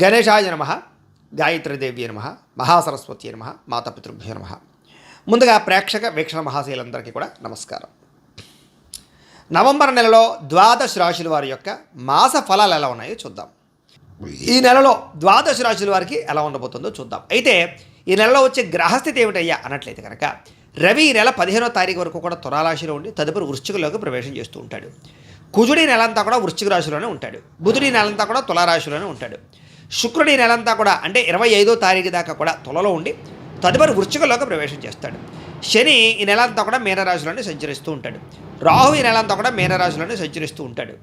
గణేశాయ నమ గాయత్రీదేవి నమ మహాసరస్వతి నమ మాతాపితృభ్యో నమ. ముందుగా ప్రేక్షక వీక్షణ మహాశీలందరికీ కూడా నమస్కారం. నవంబర్ నెలలో ద్వాదశ రాశుల వారి యొక్క మాస ఫలాలు ఎలా ఉన్నాయో చూద్దాం. ఈ నెలలో ద్వాదశ రాశుల వారికి ఎలా ఉండబోతుందో చూద్దాం. అయితే ఈ నెలలో వచ్చే గ్రహస్థితి ఏమిటయ్యా అన్నట్లయితే కనుక రవి ఈ నెల పదిహేనో తారీఖు వరకు కూడా తులారాశిలో ఉండి తదుపరి వృశ్చికలోకి ప్రవేశం చేస్తూ ఉంటాడు. కుజుడి నెలంతా కూడా వృశ్చిక రాశిలోనే ఉంటాడు. బుధుడి నెలంతా కూడా తులారాశిలోనే ఉంటాడు. శుక్రుడి నెలంతా కూడా అంటే ఇరవై ఐదో తారీఖు దాకా కూడా తులలో ఉండి తదుపరి వృశ్చికలోకి ప్రవేశం చేస్తాడు. శని ఈ నెలంతా కూడా మీనరాశిలోనే సంచరిస్తూ ఉంటాడు. రాహు ఈ నెలంతా కూడా మీనరాశిలోనే సంచరిస్తూ ఉంటాడు.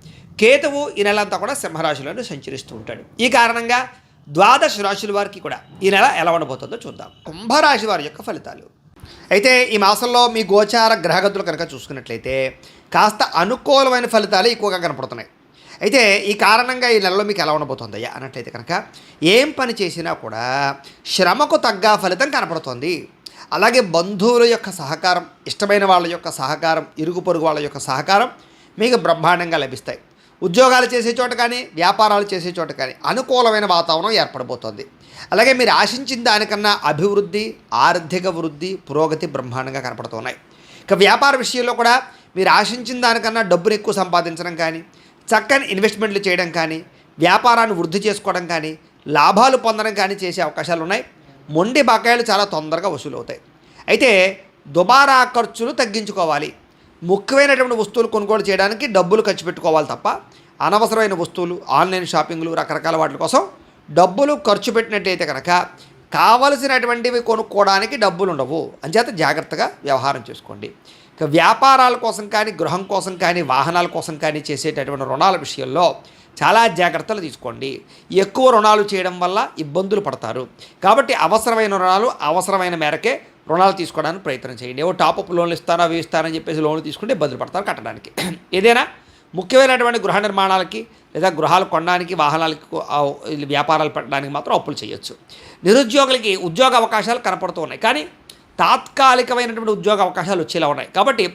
కేతువు ఈ నెలంతా కూడా సింహరాశిలోనే సంచరిస్తూ ఉంటాడు. ఈ కారణంగా ద్వాదశ రాశుల వారికి కూడా ఈ నెల ఎలా ఉండబోతుందో చూద్దాం. కుంభరాశి వారి యొక్క ఫలితాలు. అయితే ఈ మాసంలో మీ గోచార గ్రహగతులు కనుక చూసుకున్నట్లయితే కాస్త అనుకూలమైన ఫలితాలు ఎక్కువగా కనపడుతున్నాయి. అయితే ఈ కారణంగా ఈ నెలలో మీకు ఎలా ఉండబోతుందయ్యా అన్నట్లయితే కనుక ఏం పని చేసినా కూడా శ్రమకు తగ్గ ఫలితం కనపడుతుంది. అలాగే బంధువుల యొక్క సహకారం ఇష్టమైన వాళ్ళ యొక్క సహకారం ఇరుగు పొరుగు వాళ్ళ యొక్క సహకారం మీకు బ్రహ్మాండంగా లభిస్తాయి. ఉద్యోగాలు చేసే చోట కానీ వ్యాపారాలు చేసే చోట కానీ అనుకూలమైన వాతావరణం ఏర్పడబోతోంది. అలాగే మీరు ఆశించిన దానికన్నా అభివృద్ధి ఆర్థిక వృద్ధి పురోగతి బ్రహ్మాండంగా కనపడుతున్నాయి. ఇక వ్యాపార విషయంలో కూడా మీరు ఆశించిన దానికన్నా డబ్బును ఎక్కువ సంపాదించడం కానీ చక్కని ఇన్వెస్ట్మెంట్లు చేయడం కానీ వ్యాపారాన్ని వృద్ధి చేసుకోవడం కానీ లాభాలు పొందడం కానీ చేసే అవకాశాలు ఉన్నాయి. మొండి బకాయిలు చాలా తొందరగా వసూలవుతాయి. అయితే దుబారా ఖర్చులు తగ్గించుకోవాలి. ముఖ్యమైనటువంటి వస్తువులు కొనుగోలు చేయడానికి డబ్బులు ఖర్చు పెట్టుకోవాలి తప్ప అనవసరమైన వస్తువులు ఆన్లైన్ షాపింగ్లు రకరకాల వాటి కోసం డబ్బులు ఖర్చు పెట్టినట్టయితే కనుక కావలసినటువంటివి కొనుక్కోవడానికి డబ్బులు ఉండవు అంచేత జాగ్రత్తగా వ్యవహారం చేసుకోండి. వ్యాపారాల కోసం కానీ గృహం కోసం కానీ వాహనాల కోసం కానీ చేసేటటువంటి రుణాల విషయంలో చాలా జాగ్రత్తలు తీసుకోండి. ఎక్కువ రుణాలు చేయడం వల్ల ఇబ్బందులు పడతారు. కాబట్టి అవసరమైన రుణాలు అవసరమైన మేరకే రుణాలు తీసుకోవడానికి ప్రయత్నం చేయండి. ఏవో టాపప్ లోన్లు ఇస్తారో అవి ఇస్తారని చెప్పేసి లోన్లు తీసుకుంటే ఇబ్బందులు పడతారు కట్టడానికి. ఏదైనా ముఖ్యమైనటువంటి గృహ నిర్మాణాలకి లేదా గృహాలు కొనడానికి వాహనాలకి వ్యాపారాలు పెట్టడానికి మాత్రం అప్పులు చేయొచ్చు. నిరుద్యోగులకి ఉద్యోగ అవకాశాలు కనపడుతూ ఉన్నాయి. కానీ తాత్కాలికమైనటువంటి ఉద్యోగ అవకాశాలు వచ్చేలా ఉన్నాయి. కాబట్టి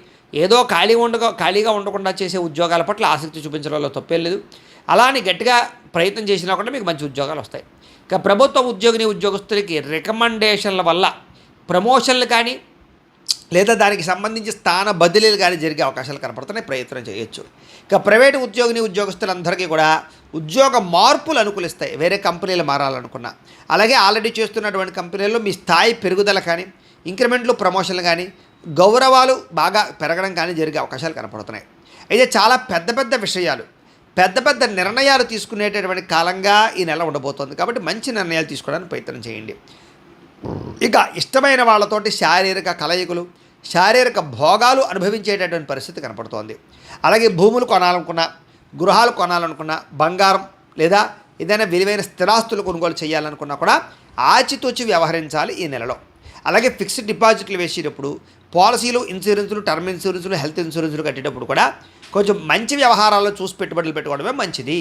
ఏదో ఖాళీ ఉండగా ఖాళీగా ఉండకుండా చేసే ఉద్యోగాల పట్ల ఆసక్తి చూపించడంలో తప్పేం లేదు. అలా అని గట్టిగా ప్రయత్నం చేసినా కూడా మీకు మంచి ఉద్యోగాలు వస్తాయి. ఇక ప్రభుత్వ ఉద్యోగిని ఉద్యోగస్తులకి రికమెండేషన్ల వల్ల ప్రమోషన్లు కానీ లేదా దానికి సంబంధించి స్థాన బదిలీలు కానీ జరిగే అవకాశాలు కనపడుతున్నాయి. ప్రయత్నం చేయొచ్చు. ఇక ప్రైవేటు ఉద్యోగిని ఉద్యోగస్తులందరికీ కూడా ఉద్యోగ మార్పులు అనుకూలిస్తాయి. వేరే కంపెనీలు మారాలనుకున్నా. అలాగే ఆల్రెడీ చేస్తున్నటువంటి కంపెనీల్లో మీ స్థాయి పెరుగుదల కానీ ఇంక్రిమెంట్లు ప్రమోషన్లు కానీ గౌరవాలు బాగా పెరగడం కానీ జరిగే అవకాశాలు కనపడుతున్నాయి. అయితే చాలా పెద్ద పెద్ద విషయాలు పెద్ద పెద్ద నిర్ణయాలు తీసుకునేటటువంటి కాలంగా ఈ నెల ఉండబోతోంది. కాబట్టి మంచి నిర్ణయాలు తీసుకోవడానికి ప్రయత్నం చేయండి. ఇక ఇష్టమైన వాళ్ళతోటి శారీరక కలయికలు శారీరక భోగాలు అనుభవించేటటువంటి పరిస్థితి కనపడుతోంది. అలాగే భూములు కొనాలనుకున్నా గృహాలు కొనాలనుకున్నా బంగారం లేదా ఏదైనా విలువైన స్థిరాస్తులు కొనుగోలు చేయాలనుకున్నా కూడా ఆచితూచి వ్యవహరించాలి ఈ నెలలో. అలాగే ఫిక్స్డ్ డిపాజిట్లు వేసేటప్పుడు పాలసీలు ఇన్సూరెన్సులు టర్మ్ ఇన్సూరెన్సులు హెల్త్ ఇన్సూరెన్సులు కట్టేటప్పుడు కూడా కొంచెం మంచి వ్యవహారాల్లో చూసి పెట్టుబడులు పెట్టుకోవడమే మంచిది.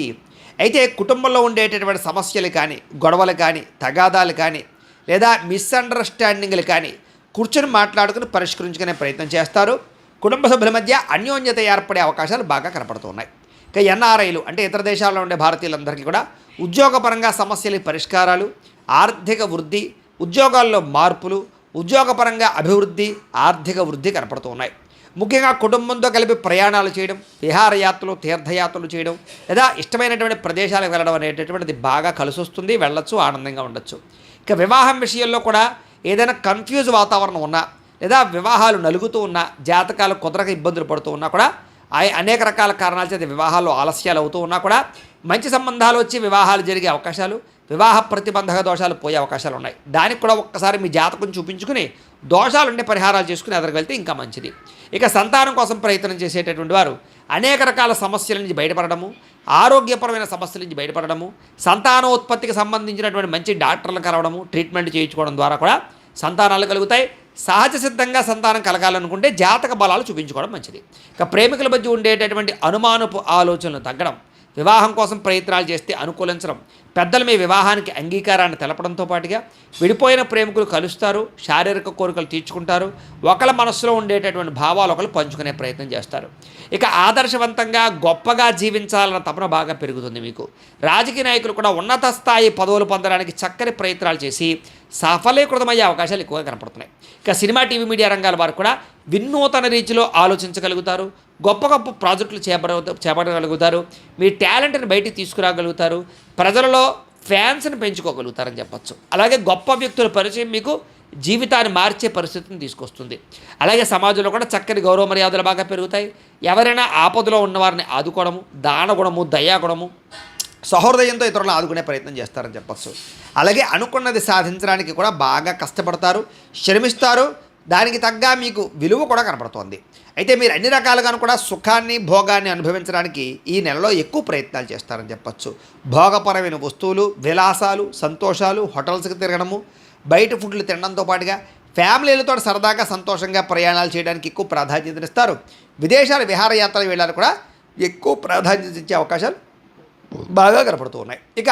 అయితే కుటుంబంలో ఉండేటటువంటి సమస్యలు కానీ గొడవలు కానీ తగాదాలు కానీ లేదా మిస్అండర్స్టాండింగ్లు కానీ కూర్చొని మాట్లాడుకుని పరిష్కరించుకునే ప్రయత్నం చేస్తారు. కుటుంబ సభ్యుల మధ్య అన్యోన్యత ఏర్పడే అవకాశాలు బాగా కనపడుతున్నాయి. ఇక ఎన్ఆర్ఐలు అంటే ఇతర దేశాల్లో ఉండే భారతీయులందరికీ కూడా ఉద్యోగపరంగా సమస్యల పరిష్కారాలు ఆర్థిక వృద్ధి ఉద్యోగాల్లో మార్పులు ఉద్యోగపరంగా అభివృద్ధి ఆర్థిక వృద్ధి కనపడుతూ ఉన్నాయి ముఖ్యంగా కుటుంబంతో కలిపి ప్రయాణాలు చేయడం విహారయాత్రలు తీర్థయాత్రలు చేయడం లేదా ఇష్టమైనటువంటి ప్రదేశాలకు వెళ్ళడం అనేటటువంటిది బాగా కలిసి వస్తుంది వెళ్ళొచ్చు ఆనందంగా ఉండొచ్చు. ఇక వివాహం విషయంలో కూడా ఏదైనా కన్ఫ్యూజ్ వాతావరణం ఉన్నా లేదా వివాహాలు నలుగుతూ ఉన్నా జాతకాలు కుదరక ఇబ్బందులు పడుతూ ఉన్నా కూడా ఆ- అనేక రకాల కారణాల చేత వివాహాలు ఆలస్యాలు అవుతూ ఉన్నా కూడా మంచి సంబంధాలు వచ్చి వివాహాలు జరిగే అవకాశాలు వివాహ ప్రతిబంధక దోషాలు పోయే అవకాశాలు ఉన్నాయి. దానికి కూడా ఒక్కసారి మీ జాతకం చూపించుకుని దోషాలు ఉండే పరిహారాలు చేసుకుని ఎదురుకు వెళ్తే ఇంకా మంచిది. ఇక సంతానం కోసం ప్రయత్నం చేసేటటువంటి వారు అనేక రకాల సమస్యల నుంచి బయటపడడము ఆరోగ్యపరమైన సమస్యల నుంచి బయటపడడము సంతానోత్పత్తికి సంబంధించినటువంటి మంచి డాక్టర్లు కలవడము ట్రీట్మెంట్ చేయించుకోవడం ద్వారా కూడా సంతానాలు కలుగుతాయి. సహజ సిద్ధంగా సంతానం కలగాలనుకుంటే జాతక బలాలు చూపించుకోవడం మంచిది. ఇక ప్రేమికుల మధ్య ఉండేటటువంటి అనుమానపు ఆలోచనలు తగ్గడం వివాహం కోసం ప్రయత్నాలు చేస్తే అనుకూలించడం. పెద్దలు మీ వివాహానికి అంగీకారాన్ని తెలపడంతో పాటుగా విడిపోయిన ప్రేమికులు కలుస్తారు శారీరక కోరికలు తీర్చుకుంటారు ఒకళ్ళ మనస్సులో ఉండేటటువంటి భావాలు ఒకరు పంచుకునే ప్రయత్నం చేస్తారు. ఇక ఆదర్శవంతంగా గొప్పగా జీవించాలన్న తపన బాగా పెరుగుతుంది మీకు. రాజకీయ నాయకులు కూడా ఉన్నత స్థాయి పదవులు పొందడానికి చక్కని ప్రయత్నాలు చేసి సఫలీకృతమయ్యే అవకాశాలు ఎక్కువగా కనపడుతున్నాయి. ఇక సినిమా టీవీ మీడియా రంగాల వారు కూడా వినూతన రీతిలో ఆలోచించగలుగుతారు గొప్ప గొప్ప ప్రాజెక్టులు చేపడ చేపట్టగలుగుతారు. మీ టాలెంట్ని బయటికి తీసుకురాగలుగుతారు. ప్రజలలో ఫ్యాన్స్ని పెంచుకోగలుగుతారని చెప్పచ్చు. అలాగే గొప్ప వ్యక్తుల పరిచయం మీకు జీవితాన్ని మార్చే పరిస్థితిని తీసుకొస్తుంది. అలాగే సమాజంలో కూడా చక్కని గౌరవ మర్యాదలు బాగా పెరుగుతాయి. ఎవరైనా ఆపదలో ఉన్నవారిని ఆదుకోవడము దానగుణము దయాగుణము సహృదయంతో ఇతరులను ఆదుకునే ప్రయత్నం చేస్తారని చెప్పచ్చు. అలాగే అనుకున్నది సాధించడానికి కూడా బాగా కష్టపడతారు శ్రమిస్తారు. దానికి తగ్గ మీకు విలువ కూడా కనపడుతోంది. అయితే మీరు అన్ని రకాలుగాను కూడా సుఖాన్ని భోగాన్ని అనుభవించడానికి ఈ నెలలో ఎక్కువ ప్రయత్నాలు చేస్తారని చెప్పచ్చు. భోగపరమైన వస్తువులు విలాసాలు సంతోషాలు హోటల్స్కి తిరగడము బయట ఫుడ్లు తినడంతో పాటుగా ఫ్యామిలీలతో సరదాగా సంతోషంగా ప్రయాణాలు చేయడానికి ఎక్కువ ప్రాధాన్యతనిస్తారు విదేశాల విహారయాత్రలు వెళ్ళడానికి కూడా ఎక్కువ ప్రాధాన్యత ఇచ్చే అవకాశాలు బాగా కనపడుతూ ఉన్నాయి. ఇక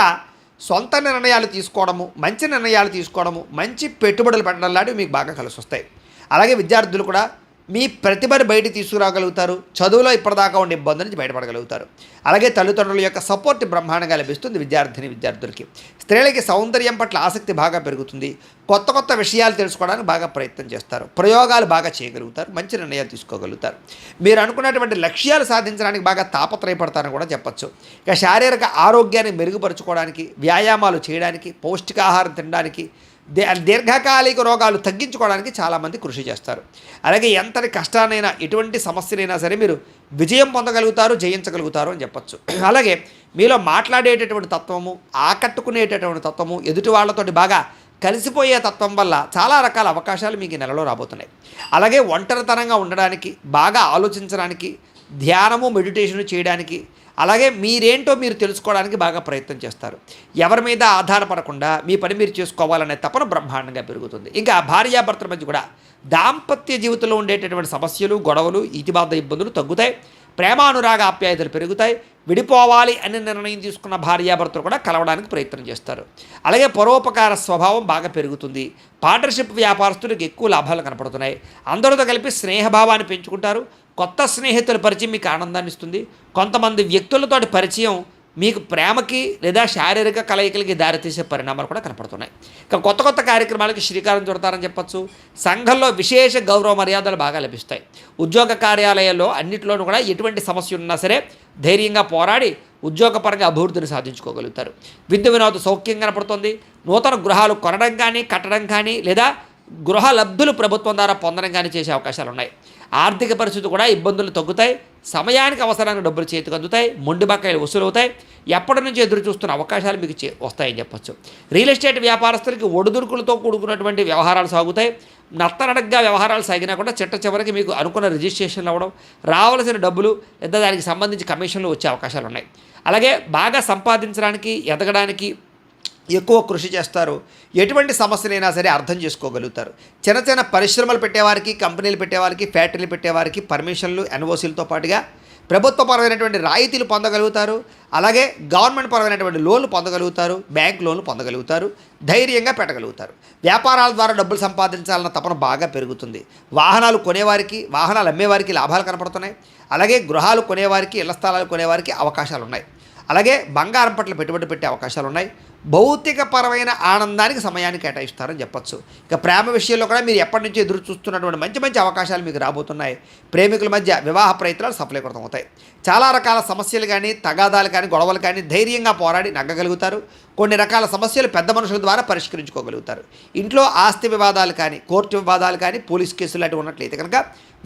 సొంత నిర్ణయాలు తీసుకోవడము మంచి నిర్ణయాలు తీసుకోవడము మంచి పెట్టుబడులు పెట్టడం లాంటివి మీకు బాగా కలిసి వస్తాయి అలాగే విద్యార్థులు కూడా మీ ప్రతిభను బయట తీసుకురాగలుగుతారు చదువులో ఇప్పటిదాకా ఉండే ఇబ్బంది నుంచి బయటపడగలుగుతారు. అలాగే తల్లిదండ్రుల యొక్క సపోర్ట్ బ్రహ్మాండంగా లభిస్తుంది విద్యార్థిని విద్యార్థులకి. స్త్రీలకి సౌందర్యం పట్ల ఆసక్తి బాగా పెరుగుతుంది. కొత్త కొత్త విషయాలు తెలుసుకోవడానికి బాగా ప్రయత్నం చేస్తారు. ప్రయోగాలు బాగా చేయగలుగుతారు. మంచి నిర్ణయాలు తీసుకోగలుగుతారు. మీరు అనుకున్నటువంటి లక్ష్యాలు సాధించడానికి బాగా తాపత్రయపడతారని కూడా చెప్పచ్చు. ఇక శారీరక ఆరోగ్యాన్ని మెరుగుపరుచుకోవడానికి వ్యాయామాలు చేయడానికి పౌష్టికాహారం తినడానికి దీర్ఘకాలిక రోగాలు తగ్గించుకోవడానికి చాలామంది కృషి చేస్తారు. అలాగే ఎంతటి కష్టానైనా ఎటువంటి సమస్యనైనా సరే మీరు విజయం పొందగలుగుతారు జయించగలుగుతారు అని చెప్పచ్చు. అలాగే మీలో మాట్లాడేటటువంటి తత్వము ఆకట్టుకునేటటువంటి తత్వము ఎదుటి వాళ్ళతోటి బాగా కలిసిపోయే తత్వం వల్ల చాలా రకాల అవకాశాలు మీకు నెలలో రాబోతున్నాయి. అలాగే ఒంటరితనంగా ఉండడానికి బాగా ఆలోచించడానికి ధ్యానము మెడిటేషన్ చేయడానికి అలాగే మీరేంటో మీరు తెలుసుకోవడానికి బాగా ప్రయత్నం చేస్తారు. ఎవరి మీద ఆధారపడకుండా మీ పని మీరు చేసుకోవాలనే తపన బ్రహ్మాండంగా పెరుగుతుంది. ఇంకా భార్యాభర్తల మధ్య కూడా దాంపత్య జీవితంలో ఉండేటటువంటి సమస్యలు గొడవలు ఇతిబాధ ఇబ్బందులు తగ్గుతాయి. ప్రేమానురాగ ఆప్యాయతలు పెరుగుతాయి. విడిపోవాలి అని నిర్ణయం తీసుకున్న భార్యాభర్తలు కూడా కలవడానికి ప్రయత్నం చేస్తారు. అలాగే పరోపకార స్వభావం బాగా పెరుగుతుంది. పార్ట్నర్షిప్ వ్యాపారస్తులకు ఎక్కువ లాభాలు కనపడుతున్నాయి. అందరితో కలిపి స్నేహభావాన్ని పెంచుకుంటారు. కొత్త స్నేహితుల పరిచయం మీకు ఆనందాన్ని ఇస్తుంది. కొంతమంది వ్యక్తులతోటి పరిచయం మీకు ప్రేమకి లేదా శారీరక కలయికలకి దారితీసే పరిణామాలు కూడా కనపడుతున్నాయి. ఇక కొత్త కొత్త కార్యక్రమాలకి శ్రీకారం చుడతారని చెప్పొచ్చు. సంఘంలో విశేష గౌరవ మర్యాదలు బాగా లభిస్తాయి. ఉద్యోగ కార్యాలయాల్లో అన్నింటిలోనూ కూడా ఎటువంటి సమస్య ఉన్నా సరే ధైర్యంగా పోరాడి ఉద్యోగపరంగా అభివృద్ధిని సాధించుకోగలుగుతారు. విద్య వినోద సౌఖ్యం కనపడుతుంది. నూతన గృహాలు కొనడం కానీ కట్టడం కానీ లేదా గృహ లబ్ధులు ప్రభుత్వం ద్వారా పొందడం కానీ చేసే అవకాశాలు ఉన్నాయి. ఆర్థిక పరిస్థితి కూడా ఇబ్బందులు తగ్గుతాయి. సమయానికి అవసరానికి డబ్బులు చేతికి అందుతాయి. మొండి బకాయిలు వసూలు అవుతాయి ఎప్పటి నుంచి ఎదురు చూస్తున్న అవకాశాలు మీకు చే వస్తాయని చెప్పొచ్చు. రియల్ ఎస్టేట్ వ్యాపారస్తులకి ఒడిదుడుకులతో కూడుకున్నటువంటి వ్యవహారాలు సాగుతాయి. నత్తనడగ్గా వ్యవహారాలు సాగినా కూడా చిట్ట చివరికి మీకు అనుకున్న రిజిస్ట్రేషన్లు అవ్వడం రావాల్సిన డబ్బులు లేదా దానికి సంబంధించి కమిషన్లు వచ్చే అవకాశాలు ఉన్నాయి. అలాగే బాగా సంపాదించడానికి ఎదగడానికి ఎక్కువ కృషి చేస్తారు. ఎటువంటి సమస్యలైనా సరే అర్థం చేసుకోగలుగుతారు. చిన్న చిన్న పరిశ్రమలు పెట్టేవారికి కంపెనీలు పెట్టేవారికి ఫ్యాక్టరీలు పెట్టేవారికి పర్మిషన్లు ఎన్ఓసీలతో పాటుగా ప్రభుత్వపరమైనటువంటి రాయితీలు పొందగలుగుతారు. అలాగే గవర్నమెంట్ పరమైనటువంటి లోన్లు పొందగలుగుతారు. బ్యాంక్ లోన్లు పొందగలుగుతారు. ధైర్యంగా పెట్టగలుగుతారు. వ్యాపారాల ద్వారా డబ్బులు సంపాదించాలన్న తపన బాగా పెరుగుతుంది. వాహనాలు కొనేవారికి వాహనాలు అమ్మేవారికి లాభాలు కనపడుతున్నాయి. అలాగే గృహాలు కొనేవారికి ఇళ్ళ స్థలాలు కొనేవారికి అవకాశాలు ఉన్నాయి అలాగే బంగారం పట్ల పెట్టుబడి పెట్టే అవకాశాలు ఉన్నాయి భౌతికపరమైన ఆనందానికి సమయాన్ని కేటాయిస్తారని చెప్పచ్చు. ఇక ప్రేమ విషయంలో కూడా మీరు ఎప్పటి నుంచి ఎదురు చూస్తున్నటువంటి మంచి మంచి అవకాశాలు మీకు రాబోతున్నాయి. ప్రేమికుల మధ్య వివాహ ప్రయత్నాలు సఫలీకృతం అవుతాయి చాలా రకాల సమస్యలు కానీ తగాదాలు కానీ గొడవలు కానీ ధైర్యంగా పోరాడి నగ్గగలుగుతారు. కొన్ని రకాల సమస్యలు పెద్ద మనుషుల ద్వారా పరిష్కరించుకోగలుగుతారు. ఇంట్లో ఆస్తి వివాదాలు కానీ కోర్టు వివాదాలు కానీ పోలీస్ కేసులు లాంటివి ఉన్నట్లయితే కనుక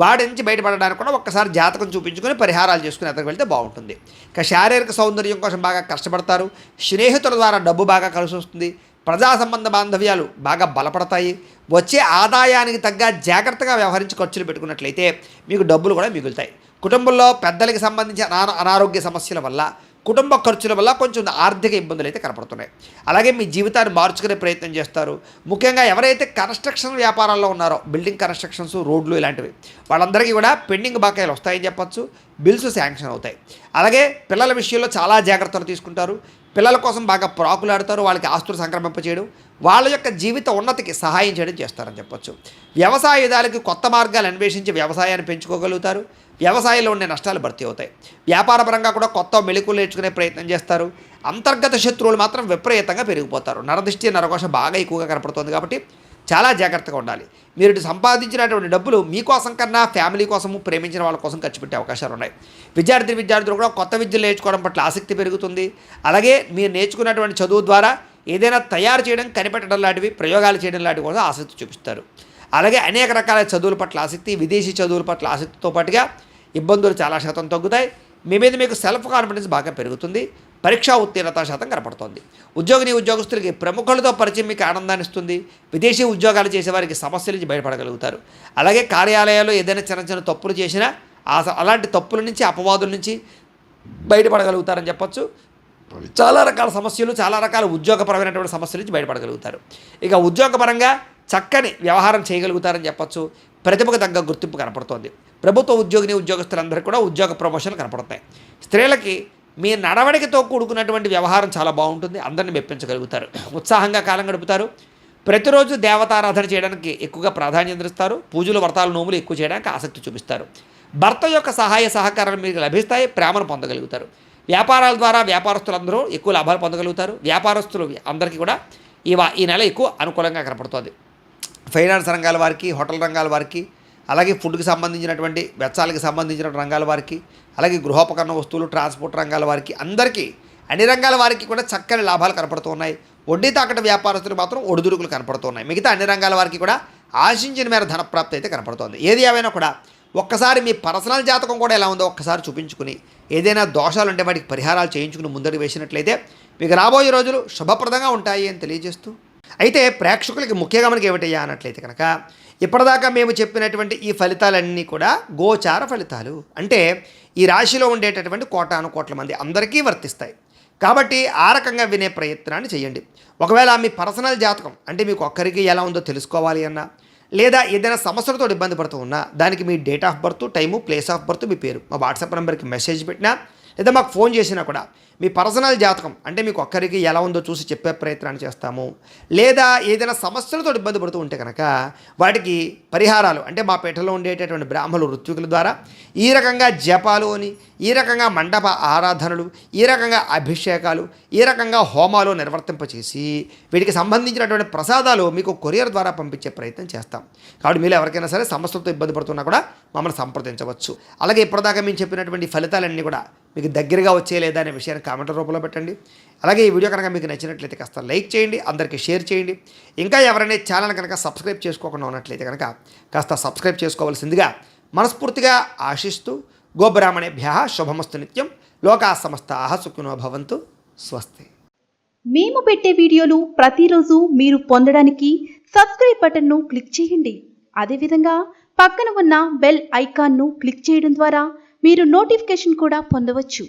వాడి నుంచి బయటపడడానికి కూడా ఒక్కసారి జాతకం చూపించుకొని పరిహారాలు చేసుకుని ఎదురు వెళ్తే బాగుంటుంది. ఇక శారీరక సౌందర్యం కోసం బాగా కష్టపడతారు. స్నేహితుల ద్వారా డబ్బు బాగా కలిసి వస్తుంది. ప్రజా సంబంధ బాంధవ్యాలు బాగా బలపడతాయి. వచ్చే ఆదాయానికి తగ్గ జాగ్రత్తగా వ్యవహరించి ఖర్చులు పెట్టుకున్నట్లయితే మీకు డబ్బులు కూడా మిగులుతాయి. కుటుంబంలో పెద్దలకి సంబంధించిన అనా అనారోగ్య సమస్యల వల్ల కుటుంబ ఖర్చుల వల్ల కొంచెం ఆర్థిక ఇబ్బందులు అయితే కనపడుతున్నాయి. అలాగే మీ జీవితాన్ని మార్చుకునే ప్రయత్నం చేస్తారు. ముఖ్యంగా ఎవరైతే కన్స్ట్రక్షన్ వ్యాపారాల్లో ఉన్నారో బిల్డింగ్ కన్స్ట్రక్షన్స్ రోడ్లు ఇలాంటివి వాళ్ళందరికీ కూడా పెండింగ్ బకాయిలు వస్తాయని చెప్పచ్చు. బిల్స్ శాంక్షన్ అవుతాయి. అలాగే పిల్లల విషయంలో చాలా జాగ్రత్తలు తీసుకుంటారు. పిల్లల కోసం బాగా ప్రాకులాడతారు. వాళ్ళకి ఆస్తులు సంక్రమింపచేయడం వాళ్ళ యొక్క జీవిత ఉన్నతికి సహాయం చేయడం చేస్తారని చెప్పొచ్చు. వ్యవసాయదాలకి కొత్త మార్గాలు అన్వేషించి వ్యవసాయాన్ని పెంచుకోగలుగుతారు. వ్యవసాయంలో ఉండే నష్టాలు భర్తీ అవుతాయి. వ్యాపారపరంగా కూడా కొత్త మెళుకులు నేర్చుకునే ప్రయత్నం చేస్తారు. అంతర్గత శత్రువులు మాత్రం విపరీతంగా పెరిగిపోతారు. నరదృష్టి నరకోశ బాగా ఎక్కువగా కనపడుతుంది కాబట్టి చాలా జాగ్రత్తగా ఉండాలి. మీరు సంపాదించినటువంటి డబ్బులు మీకోసం కన్నా ఫ్యామిలీ కోసము ప్రేమించిన వాళ్ళ కోసం ఖర్చు పెట్టే అవకాశాలు ఉన్నాయి. విద్యార్థి విద్యార్థులు కూడా కొత్త విద్యలు నేర్చుకోవడం పట్ల ఆసక్తి పెరుగుతుంది. అలాగే మీరు నేర్చుకున్నటువంటి చదువు ద్వారా ఏదైనా తయారు చేయడం కనిపెట్టడం లాంటివి ప్రయోగాలు చేయడం లాంటివి కూడా ఆసక్తి చూపిస్తారు. అలాగే అనేక రకాల చదువుల పట్ల ఆసక్తి విదేశీ చదువుల పట్ల ఆసక్తితో పాటుగా ఇబ్బందులు చాలా శాతం తగ్గుతాయి. మీ మీద మీకు సెల్ఫ్ కాన్ఫిడెన్స్ బాగా పెరుగుతుంది. పరీక్షా ఉత్తీర్ణత శాతం కనపడుతోంది. ఉద్యోగిని ఉద్యోగస్తులకి ప్రముఖులతో పరిచయం మీకు ఆనందాన్ని ఇస్తుంది. విదేశీ ఉద్యోగాలు చేసేవారికి సమస్యల నుంచి బయటపడగలుగుతారు. అలాగే కార్యాలయాల్లో ఏదైనా చిన్న చిన్న తప్పులు చేసినా ఆ అలాంటి తప్పుల నుంచి అపవాదుల నుంచి బయటపడగలుగుతారని చెప్పచ్చు. చాలా రకాల సమస్యలు చాలా రకాల ఉద్యోగపరమైనటువంటి సమస్యల నుంచి బయటపడగలుగుతారు. ఇక ఉద్యోగపరంగా చక్కని వ్యవహారం చేయగలుగుతారని చెప్పచ్చు. ప్రతిభకు తగ్గ గుర్తింపు కనపడుతోంది. ప్రభుత్వ ఉద్యోగిని ఉద్యోగస్తులందరికీ కూడా ఉద్యోగ ప్రమోషన్లు కనపడతాయి స్త్రీలకి మీ నడవడికతో కూడుకున్నటువంటి వ్యవహారం చాలా బాగుంటుంది. అందరిని మెప్పించగలుగుతారు. ఉత్సాహంగా కాలం గడుపుతారు. ప్రతిరోజు దేవతారాధన చేయడానికి ఎక్కువగా ప్రాధాన్యత ఇస్తారు. పూజలు వ్రతాలు నోములు ఎక్కువ చేయడానికి ఆసక్తి చూపిస్తారు. భర్త యొక్క సహాయ సహకారాలు మీకు లభిస్తాయి ప్రేమను పొందగలుగుతారు. వ్యాపారాల ద్వారా వ్యాపారస్తులందరూ ఎక్కువ లాభాలు పొందగలుగుతారు. వ్యాపారస్తులు అందరికీ కూడా ఈ ఈ నెల ఎక్కువ అనుకూలంగా కనపడుతుంది. ఫైనాన్స్ రంగాల వారికి హోటల్ రంగాల వారికి అలాగే ఫుడ్కి సంబంధించినటువంటి వెచ్చాలకి సంబంధించిన రంగాల వారికి అలాగే గృహోపకరణ వస్తువులు ట్రాన్స్పోర్ట్ రంగాల వారికి అందరికీ అన్ని రంగాల వారికి కూడా చక్కని లాభాలు కనపడుతున్నాయి. వడ్డీ తాకట వ్యాపారస్తులు మాత్రం ఒడిదుడుకులు కనపడుతున్నాయి. మిగతా అన్ని రంగాల వారికి కూడా ఆశించిన మేర ధనప్రాప్తి అయితే కనపడుతోంది. ఏది ఏమైనా కూడా ఒక్కసారి మీ పర్సనల్ జాతకం కూడా ఎలా ఉందో ఒక్కసారి చూపించుకుని ఏదైనా దోషాలు ఉంటే వాటికి పరిహారాలు చేయించుకుని ముందడుగు వేసినట్లయితే మీకు రాబోయే రోజులు శుభప్రదంగా ఉంటాయి అని తెలియజేస్తూ. అయితే ప్రేక్షకులకి ముఖ్య గమనిక ఏమిటయ్యా అన్నట్లయితే కనుక ఇప్పటిదాకా మేము చెప్పినటువంటి ఈ ఫలితాలన్నీ కూడా గోచార ఫలితాలు. అంటే ఈ రాశిలో ఉండేటటువంటి కోటాను కోట్ల మంది అందరికీ వర్తిస్తాయి. కాబట్టి ఆ రకంగా వినే ప్రయత్నాన్ని చేయండి. ఒకవేళ మీ పర్సనల్ జాతకం అంటే మీకు ఒక్కరికి ఎలా ఉందో తెలుసుకోవాలి అన్నా లేదా ఏదైనా సమస్యలతో ఇబ్బంది పడుతూ ఉన్నా దానికి మీ date of birth time place of birth మీ పేరు మా వాట్సాప్ నెంబర్కి మెసేజ్ పెట్టినా లేదా మాకు ఫోన్ చేసినా కూడా మీ పర్సనల్ జాతకం అంటే మీకు ఒక్కరికి ఎలా ఉందో చూసి చెప్పే ప్రయత్నాన్ని చేస్తాము. లేదా ఏదైనా సమస్యలతో ఇబ్బంది పడుతూ ఉంటే కనుక వాటికి పరిహారాలు అంటే మా పేటలో ఉండేటటువంటి బ్రాహ్మణులు ఋత్వికుల ద్వారా ఈ రకంగా జపాలు అని ఈ రకంగా మండప ఆరాధనలు ఈ రకంగా అభిషేకాలు ఈ రకంగా హోమాలు నిర్వర్తింపచేసి వీటికి సంబంధించినటువంటి ప్రసాదాలు మీకు కొరియర్ ద్వారా పంపించే ప్రయత్నం చేస్తాం. కాబట్టి మీరు ఎవరికైనా సరే సమస్యలతో ఇబ్బంది పడుతున్నా కూడా మమ్మల్ని సంప్రదించవచ్చు. అలాగే ఇప్పటిదాకా మేము చెప్పినటువంటి ఫలితాలన్నీ కూడా మీకు దగ్గరగా వచ్చే లేదా అనే విషయాన్ని కామెంట్ రూపంలో పెట్టండి. అలాగే ఈ వీడియో కనుక మీకు నచ్చినట్లయితే కాస్త లైక్ చేయండి అందరికీ షేర్ చేయండి. ఇంకా ఎవరైనా ఛానల్ కనుక సబ్స్క్రైబ్ చేసుకోకుండా ఉన్నట్లయితే కనుక కాస్త సబ్స్క్రైబ్ చేసుకోవాల్సిందిగా మనస్ఫూర్తిగా ఆశిస్తూ గోబ్రాహ్మణేభ్య శుభమస్తు నిత్యం. లోకా సమస్త సుఖినో భవంతు. స్వస్తి. మేము పెట్టే వీడియోలు ప్రతిరోజు మీరు పొందడానికి సబ్స్క్రైబ్ బటన్ను క్లిక్ చేయండి. అదేవిధంగా పక్కన ఉన్న బెల్ ఐకాన్ను క్లిక్ చేయడం ద్వారా మీరు నోటిఫికేషన్ కూడా పొందవచ్చు.